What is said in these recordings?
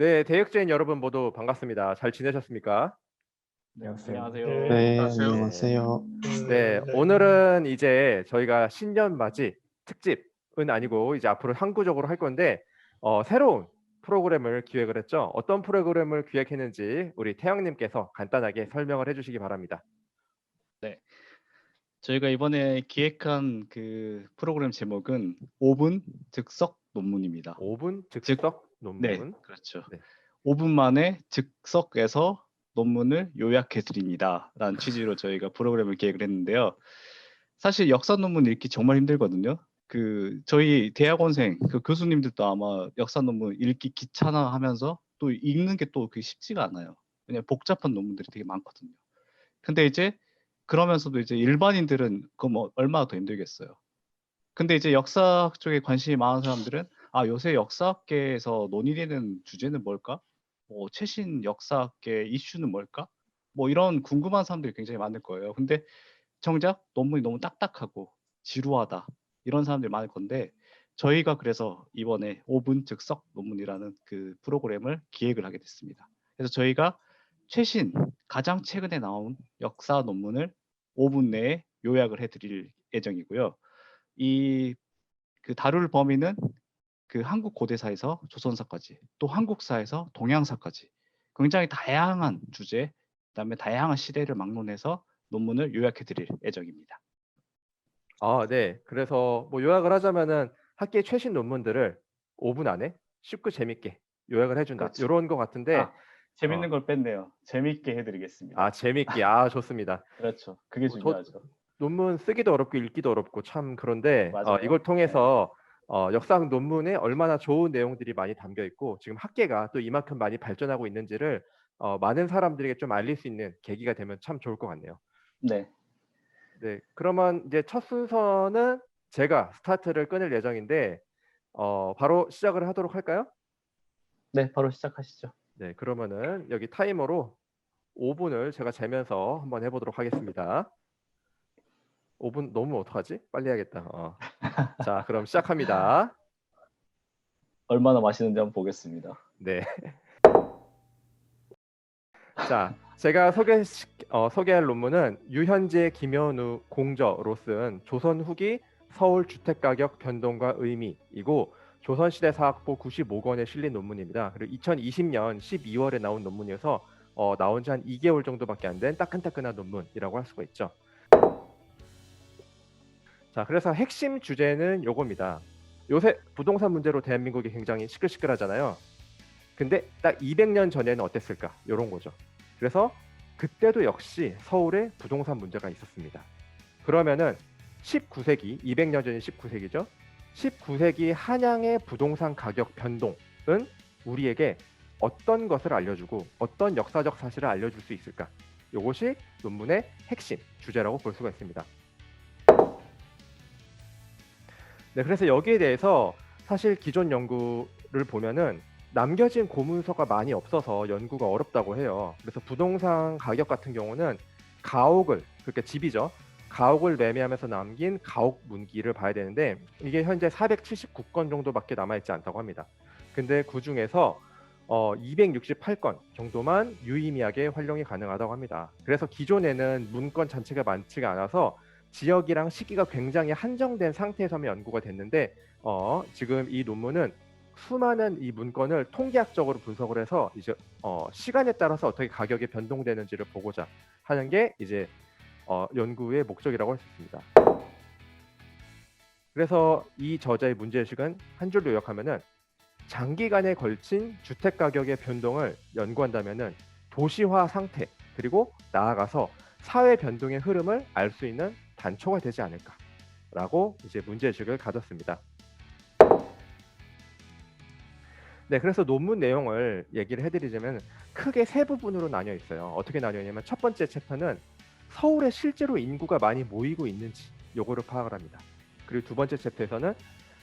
네, 대역죄인 여러분 모두 반갑습니다. 잘 지내셨습니까? 안녕하세요. 안녕하세요. 네, 안녕하세요. 안녕하세요. 네, 오늘은 이제 저희가 신년 맞이 특집은 아니고 이제 앞으로 항구적으로 할 건데 어, 새로운 프로그램을 기획을 했죠. 어떤 프로그램을 기획했는지 우리 태영님께서 간단하게 설명을 해주시기 바랍니다. 저희가 이번에 기획한 그 프로그램 제목은 5분 즉석 논문입니다. 5분 즉석 논문. 네, 그렇죠. 네. 5분 만에 즉석에서 논문을 요약해 드립니다. 라는 취지로 저희가 프로그램을 기획을 했는데요. 사실 역사 논문 읽기 정말 힘들거든요. 그 저희 대학원생 그 교수님들도 아마 역사 논문 읽기 귀찮아 하면서 또 읽는 게 또 그게 쉽지가 않아요. 왜냐면 복잡한 논문들이 되게 많거든요. 근데 이제 그러면서도 이제 일반인들은 그거 뭐 얼마나 더 힘들겠어요. 근데 이제 역사학 쪽에 관심이 많은 사람들은 아 요새 역사학계에서 논의되는 주제는 뭘까? 뭐 최신 역사학계 이슈는 뭘까? 뭐 이런 궁금한 사람들이 굉장히 많을 거예요. 근데 정작 논문이 너무 딱딱하고 지루하다 이런 사람들이 많을 건데 저희가 그래서 이번에 5분 즉석 논문이라는 그 프로그램을 기획을 하게 됐습니다. 그래서 저희가 최신 가장 최근에 나온 역사 논문을 5분 내에 요약을 해드릴 예정이고요. 이 그 다룰 범위는 그 한국 고대사에서 조선사까지 또 한국사에서 동양사까지 굉장히 다양한 주제 그다음에 다양한 시대를 막론해서 논문을 요약해 드릴 예정입니다. 아, 네. 그래서 뭐 요약을 하자면은 학계 최신 논문들을 5분 안에 쉽고 재밌게 요약을 해준다. 그렇죠. 이런 거 같은데 아, 재밌는 어. 걸 뺐네요. 재밌게 해드리겠습니다. 아 재밌게 아 좋습니다. 그렇죠. 그게 저- 중요하죠. 논문 쓰기도 어렵고 읽기도 어렵고 참 그런데 어. 이걸 통해서 어, 역사학 논문에 얼마나 좋은 내용들이 많이 담겨 있고 지금 학계가 또 이만큼 많이 발전하고 있는지를 어, 많은 사람들에게 좀 알릴 수 있는 계기가 되면 참 좋을 것 같네요. 네. 네, 그러면 이제 첫 순서는 제가 스타트를 끊을 예정인데 어, 바로 시작을 하도록 할까요? 네, 바로 시작하시죠. 네, 그러면은 여기 타이머로 5분을 제가 재면서 한번 해보도록 하겠습니다. 5분 너무 어떡하지? 빨리 해야겠다. 어. 자, 그럼 시작합니다. 얼마나 맛있는지 한번 보겠습니다. 네. 자, 제가 소개 어, 소개할 논문은 유현재, 김현우 공저로 쓴 조선 후기 서울 주택 가격 변동과 의미이고 조선시대 사학부 95권에 실린 논문입니다. 그리고 2020년 12월에 나온 논문이어서 어, 나온 지 한 2개월 정도밖에 안 된 따끈따끈한 논문이라고 할 수가 있죠. 자, 그래서 핵심 주제는 요겁니다. 요새 부동산 문제로 대한민국이 굉장히 시끌시끌하잖아요. 근데 딱 200년 전에는 어땠을까? 이런 거죠. 그래서 그때도 역시 서울에 부동산 문제가 있었습니다. 그러면은 19세기, 200년 전이 19세기죠. 19세기 한양의 부동산 가격 변동은 우리에게 어떤 것을 알려주고 어떤 역사적 사실을 알려줄 수 있을까? 이것이 논문의 핵심 주제라고 볼 수가 있습니다. 네, 그래서 여기에 대해서 사실 기존 연구를 보면은 남겨진 고문서가 많이 없어서 연구가 어렵다고 해요. 그래서 부동산 가격 같은 경우는 가옥을 그러니까 집이죠. 가옥을 매매하면서 남긴 가옥 문기를 봐야 되는데 이게 현재 479건 정도밖에 남아 있지 않다고 합니다. 근데 그 중에서 어, 268건 정도만 유의미하게 활용이 가능하다고 합니다. 그래서 기존에는 문건 전체가 많지가 않아서 지역이랑 시기가 굉장히 한정된 상태에서만 연구가 됐는데 어, 지금 이 논문은 수많은 이 문건을 통계학적으로 분석을 해서 이제 어, 시간에 따라서 어떻게 가격이 변동되는지를 보고자 하는 게 이제 어, 연구의 목적이라고 할 수 있습니다. 그래서 이 저자의 문제의식은 한 줄로 요약하면은 장기간에 걸친 주택 가격의 변동을 연구한다면은 도시화 상태 그리고 나아가서 사회 변동의 흐름을 알 수 있는 단초가 되지 않을까라고 이제 문제의식을 가졌습니다. 네, 그래서 논문 내용을 얘기를 해드리자면 크게 세 부분으로 나뉘어 있어요. 어떻게 나뉘냐면 첫 번째 챕터는 서울에 실제로 인구가 많이 모이고 있는지 요거를 파악을 합니다. 그리고 두 번째 챕터에서는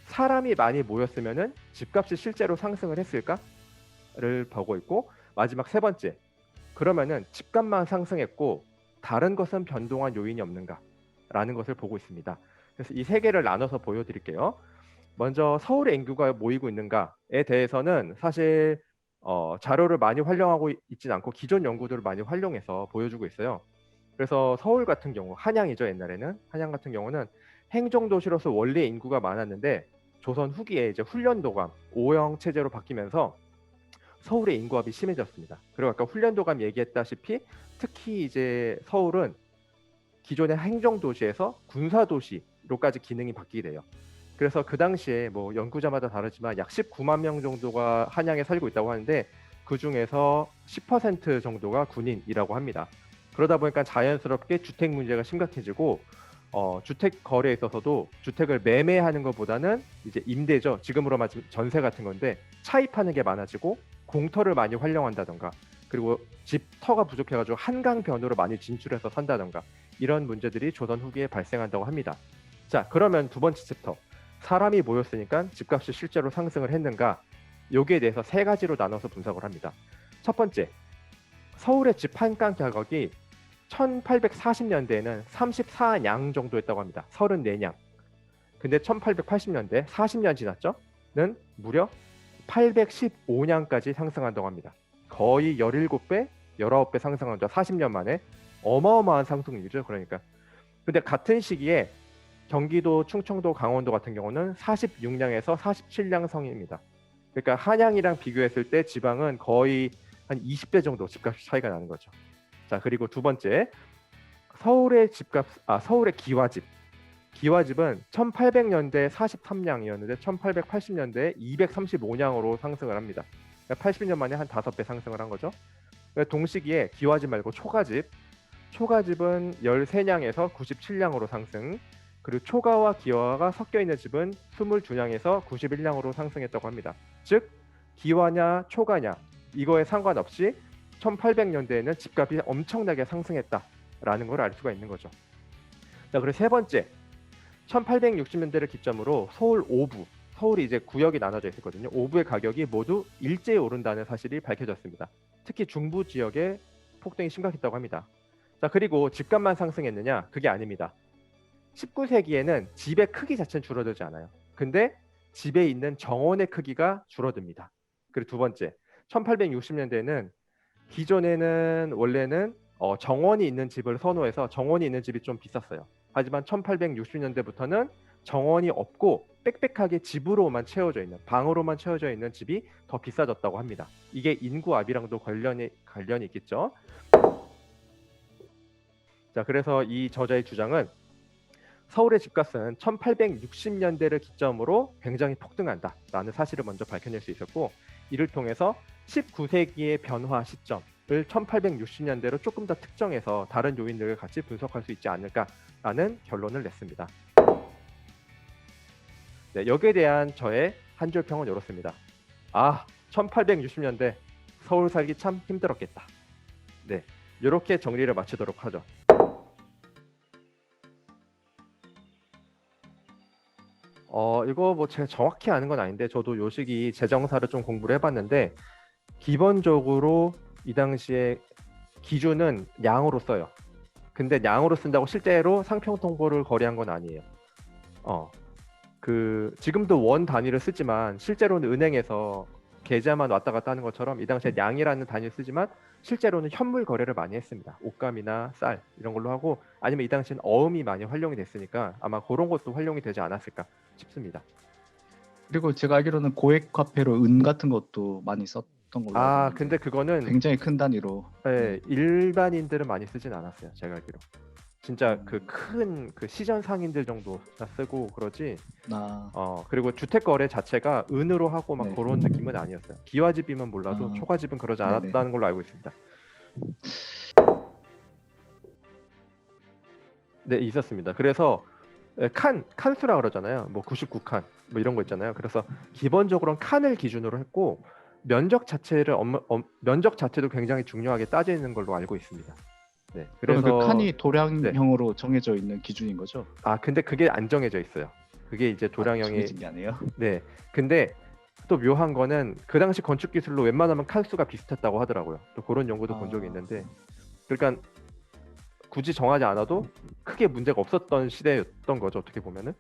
사람이 많이 모였으면은 집값이 실제로 상승을 했을까를 보고 있고 마지막 세 번째 그러면은 집값만 상승했고 다른 것은 변동한 요인이 없는가 라는 것을 보고 있습니다. 그래서 이 세 개를 나눠서 보여드릴게요. 먼저 서울의 인구가 모이고 있는가에 대해서는 사실 어, 자료를 많이 활용하고 있- 있진 않고 기존 연구들을 많이 활용해서 보여주고 있어요. 그래서 서울 같은 경우 한양이죠 옛날에는 한양 같은 경우는 행정도시로서 원래 인구가 많았는데 조선 후기에 이제 훈련도감 오형 체제로 바뀌면서 서울의 인구합이 심해졌습니다. 그리고 아까 훈련도감 얘기했다시피 특히 이제 서울은 기존의 행정 도시에서 군사 도시로까지 기능이 바뀌게 돼요. 그래서 그 당시에 뭐 연구자마다 다르지만 약 19만 명 정도가 한양에 살고 있다고 하는데 그 중에서 10% 정도가 군인이라고 합니다. 그러다 보니까 자연스럽게 주택 문제가 심각해지고 어, 주택 거래에 있어서도 주택을 매매하는 것보다는 이제 임대죠. 지금으로 말하면 전세 같은 건데 차입하는 게 많아지고 공터를 많이 활용한다던가 그리고 집 터가 부족해가지고 한강변으로 많이 진출해서 산다던가 이런 문제들이 조선 후기에 발생한다고 합니다. 자 그러면 두 번째 챕터 사람이 모였으니까 집값이 실제로 상승을 했는가 여기에 대해서 세 가지로 나눠서 분석을 합니다. 첫 번째 서울의 집한간 가격이 1840년대에는 34냥 정도였다고 합니다. 34냥. 근데 1880년대 40년 지났죠?는 무려 815냥까지 상승한다고 합니다. 거의 17배, 19배 상승한 죠 40년 만에 어마어마한 상승률이죠. 그러니까. 근데 같은 시기에 경기도, 충청도, 강원도 같은 경우는 46냥에서 47냥 성입니다. 그러니까 한양이랑 비교했을 때 지방은 거의 한 20배 정도 집값 차이가 나는 거죠. 자 그리고 두 번째 서울의 집값 아 서울의 기와집 기와집은 1800년대 43냥이었는데 1880년대에 235냥으로 상승을 합니다. 그러니까 80년 만에 한 5배 상승을 한 거죠. 동시기에 기와집 말고 초가집 초가집은 13냥에서 97냥으로 상승 그리고 초가와 기와가 섞여 있는 집은 22냥에서 91냥으로 상승했다고 합니다. 즉 기와냐 초가냐 이거에 상관없이 1800년대에는 집값이 엄청나게 상승했다라는 걸 알 수가 있는 거죠. 자, 그리고 세 번째, 1860년대를 기점으로 서울 5부, 서울이 이제 구역이 나눠져 있었거든요. 5부의 가격이 모두 일제히 오른다는 사실이 밝혀졌습니다. 특히 중부 지역에 폭등이 심각했다고 합니다. 자, 그리고 집값만 상승했느냐? 그게 아닙니다. 19세기에는 집의 크기 자체는 줄어들지 않아요. 근데 집에 있는 정원의 크기가 줄어듭니다. 그리고 두 번째, 1860년대에는 기존에는 원래는 어, 정원이 있는 집을 선호해서 정원이 있는 집이 좀 비쌌어요. 하지만 1860년대부터는 정원이 없고 빽빽하게 집으로만 채워져 있는 방으로만 채워져 있는 집이 더 비싸졌다고 합니다. 이게 인구 압이랑도 관련이 관련이 있겠죠. 자, 그래서 이 저자의 주장은 서울의 집값은 1860년대를 기점으로 굉장히 폭등한다라는 사실을 먼저 밝혀낼 수 있었고 이를 통해서 19세기의 변화 시점을 1860년대로 조금 더 특정해서 다른 요인들을 같이 분석할 수 있지 않을까라는 결론을 냈습니다. 네, 여기에 대한 저의 한 줄 평은 이렇습니다. 아, 1860년대 서울 살기 참 힘들었겠다. 네, 이렇게 정리를 마치도록 하죠. 어, 이거 뭐 제가 정확히 아는 건 아닌데 저도 요 시기 재정사를 좀 공부를 해봤는데 기본적으로 이 당시에 기준은 양으로 써요. 근데 양으로 쓴다고 실제로 상평 통보를 거래한 건 아니에요. 어, 그 지금도 원 단위를 쓰지만 실제로는 은행에서 계좌만 왔다 갔다 하는 것처럼 이 당시에 양이라는 단위를 쓰지만 실제로는 현물 거래를 많이 했습니다. 옷감이나 쌀 이런 걸로 하고 아니면 이 당시엔 어음이 많이 활용이 됐으니까 아마 그런 것도 활용이 되지 않았을까 싶습니다. 그리고 제가 알기로는 고액 화폐로 은 같은 것도 많이 썼던 걸로 아 알고 근데 그거는 굉장히 큰 단위로 네, 일반인들은 많이 쓰진 않았어요. 제가 알기로. 진짜 음. 그큰그 시전 상인들 정도나 쓰고 그러지. 나어 그리고 주택 거래 자체가 은으로 하고 막 네. 그런 느낌은 아니었어요. 기와집이면 몰라도 아. 초가집은 그러지 네네. 않았다는 걸로 알고 있습니다. 네 있었습니다. 그래서 에, 칸 칸수라 그러잖아요. 뭐 99칸 뭐 이런 거 있잖아요. 그래서 기본적으로는 칸을 기준으로 했고 면적 자체를 엄, 엄- 면적 자체도 굉장히 중요하게 따지는 걸로 알고 있습니다. 네, 그러면 그래서 그 칸이 도량형으로 정해져 있는 기준인 거죠? 아 근데 그게 안 정해져 있어요. 그게 이제 아, 도량형이 정해진 게 아니에요? 네. 근데 또 묘한 거는 그 당시 건축 기술로 웬만하면 칸수가 비슷했다고 하더라고요. 또 그런 연구도 본 적이 아. 있는데 그러니까 굳이 정하지 않아도 크게 문제가 없었던 시대였던 거죠. 어떻게 보면은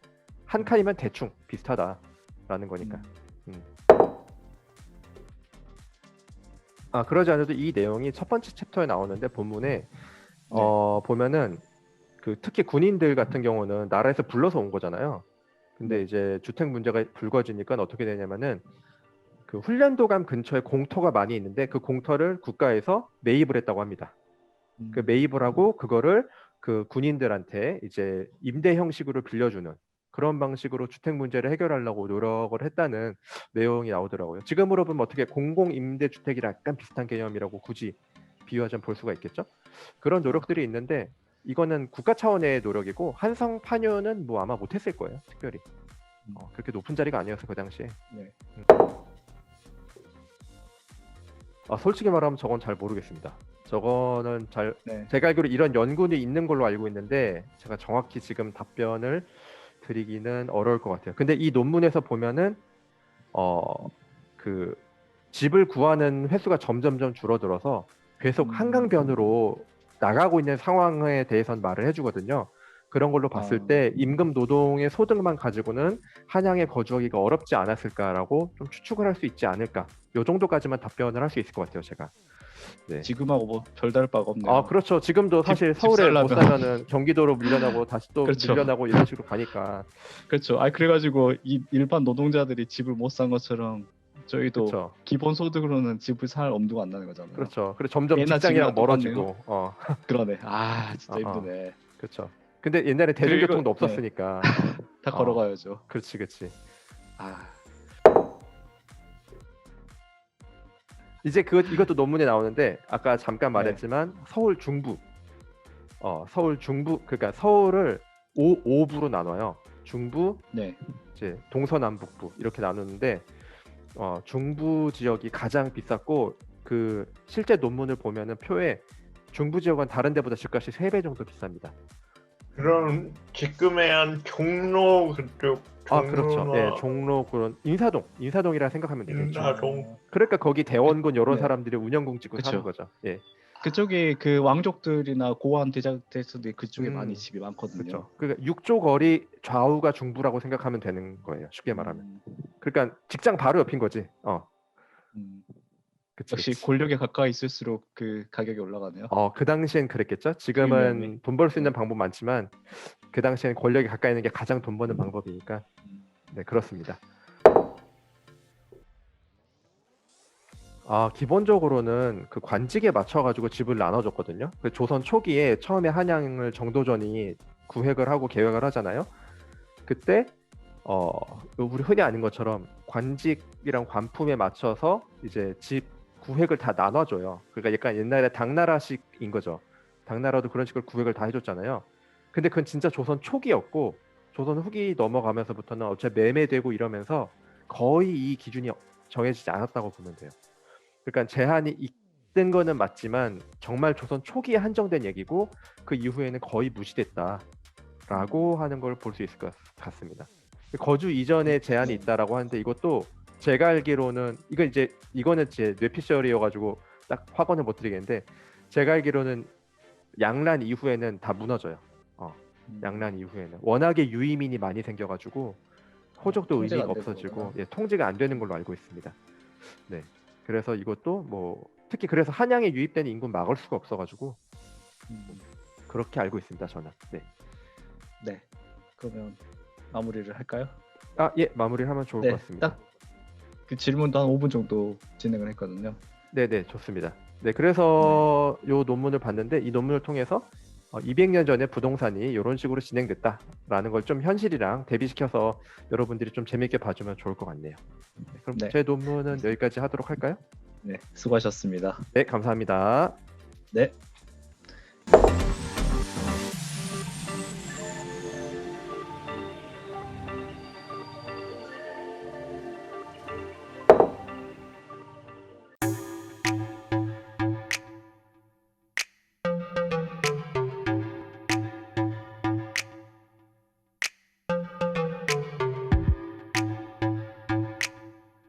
한 칸이면 대충 비슷하다라는 거니까. 음. 음. 아 그러지 않아도 이 내용이 첫 번째 챕터에 나오는데 본문에 어 보면은 그 특히 군인들 같은 경우는 나라에서 불러서 온 거잖아요. 근데 이제 주택 문제가 불거지니까 어떻게 되냐면은 그 훈련도감 근처에 공터가 많이 있는데 그 공터를 국가에서 매입을 했다고 합니다. 음. 그 매입을 하고 그거를 그 군인들한테 이제 임대 형식으로 빌려주는 그런 방식으로 주택 문제를 해결하려고 노력을 했다는 내용이 나오더라고요. 지금으로 보면 어떻게 공공 임대 주택이랑 약간 비슷한 개념이라고 굳이 비유하자면 볼 수가 있겠죠. 그런 노력들이 있는데 이거는 국가 차원의 노력이고 한성 파뇨는 뭐 아마 못했을 거예요. 특별히 어, 그렇게 높은 자리가 아니어서 그 당시에. 네. 음. 아 솔직히 말하면 저건 잘 모르겠습니다. 저거는 잘 네. 제가 알기로 이런 연구는 있는 걸로 알고 있는데 제가 정확히 지금 답변을 드리기는 어려울 것 같아요. 근데 이 논문에서 보면은 어 그 집을 구하는 횟수가 점점점 줄어들어서 계속 음. 한강변으로 나가고 있는 상황에 대해서는 말을 해주거든요. 그런 걸로 봤을 아. 때 임금 노동의 소득만 가지고는 한양에 거주하기가 어렵지 않았을까라고 좀 추측을 할 수 있지 않을까. 요 정도까지만 답변을 할 수 있을 것 같아요, 제가. 네. 지금하고 뭐 별다를 바가 없네요. 아 그렇죠. 지금도 집- 사실 집 서울에 못. 살면은 경기도로 밀려나고 다시 또 그렇죠. 밀려나고 이런 식으로 가니까 그렇죠. 아 그래가지고 이 일반 노동자들이 집을 못 산 것처럼 저희도 그렇죠. 기본 소득으로는 집을 살 엄두가 안 나는 거잖아요. 그렇죠. 그리고 점점 직장이랑 멀어지고 어 그러네. 아 진짜 아, 아. 힘드네. 그렇죠. 근데 옛날에 대중교통도 네. 없었으니까 다 어. 걸어가야죠. 그렇지 그렇지. 아 이제 그 이것도 논문에 나오는데 아까 네. 잠깐 말했지만 서울 중부 어 서울 중부 그러니까 서울을 오 5부로 나눠요. 중부 네. 이제 동서남북부 이렇게 나누는데 어, 중부 지역이 가장 비쌌고 그 실제 논문을 보면은 표에 중부 지역은 다른 데보다 집값이 3배 정도 비쌉니다. 그럼 지금의 한 종로 그쪽 아 그렇죠. 예, 종로 그런 인사동, 인사동이라 생각하면 되겠죠. 인사동. 그러니까 거기 대원군 이런 네. 사람들이 운영궁 찍고 사는 그쵸. 거죠. 예, 그쪽이 그 왕족들이나 고한 대작들이 그쪽에 음, 많이 집이 많거든요. 그렇죠. 그러니까 육조 거리 좌우가 중부라고 생각하면 되는 거예요. 쉽게 말하면. 음, 그러니까 직장 바로 옆인 거지. 어, 음. 그치, 역시 그치. 권력에 가까이 있을수록 그 가격이 올라가네요. 어, 그 당시엔 그랬겠죠. 지금은 유명해. 돈벌 수 있는 방법 많지만 그 당시엔 권력에 가까이 있는 게 가장 돈 버는 방법이니까 음. 네 그렇습니다. 아 기본적으로는 그 관직에 맞춰 가지고 집을 나눠 줬거든요. 그 조선 초기에 처음에 한양을 정도전이 구획을 하고 계획을 하잖아요. 그때 어 우리 흔히 아는 것처럼 관직이랑 관품에 맞춰서 이제 집 구획을 다 나눠줘요. 그러니까 약간 옛날에 당나라식인 거죠. 당나라도 그런 식으로 구획을 다 해줬잖아요. 근데 그건 진짜 조선 초기였고 조선 후기 넘어가면서부터는 어차피 매매되고 이러면서 거의 이 기준이 정해지지 않았다고 보면 돼요. 그러니까 제한이 있던 거는 맞지만 정말 조선 초기에 한정된 얘기고 그 이후에는 거의 무시됐다라고 하는 걸 볼 수 있을 것 같습니다. 거주 이전에 제한이 있다라고 하는데 이것도 제가 알기로는 이거 이제 이거는 제 뇌피셜이어가지고 딱 확언을 못 드리겠는데 제가 알기로는 양란 이후에는 다 무너져요. 음. 양란 이후에는 워낙에 유이민이 많이 생겨가지고 통제가 의미가 없어지고. 예, 통제가 안 되는 걸로 알고 있습니다. 네, 그래서 이것도 뭐 특히 그래서 한양에 유입되는 인구 막을 수가 없어가지고 음. 그렇게 알고 있습니다. 저는. 네. 네. 그러면 마무리를 할까요? 아, 예, 마무리를 하면 좋을 네. 것 같습니다. 딱 그 질문도 한 5분 정도 진행을 했거든요. 네, 네, 좋습니다. 네, 그래서 요 논문을 봤는데 이 논문을 통해서 어, 200년 전에 부동산이 이런 식으로 진행됐다라는 걸 좀 현실이랑 대비시켜서 여러분들이 좀 재밌게 봐주면 좋을 것 같네요. 네, 그럼 네. 제 논문은 여기까지 하도록 할까요? 네. 수고하셨습니다. 네, 감사합니다. 네.